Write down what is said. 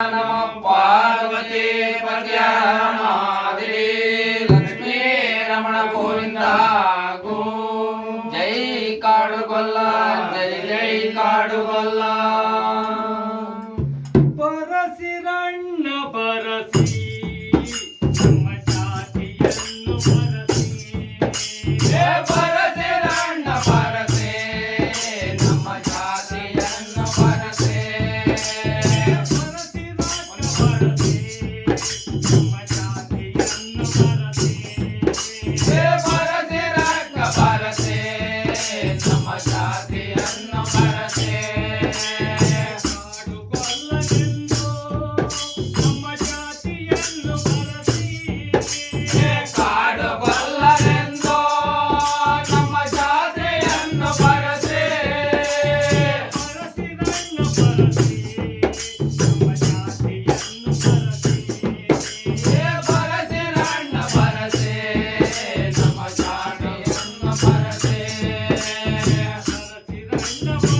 నమ పార్వతీ పద్యామాదిరి లక్ష్మీ రమణ గోవింద గో జై కాడుగొల్ల జై జై కాడుగొల్ల పరసిరಣ್ಣ పరసి Thank.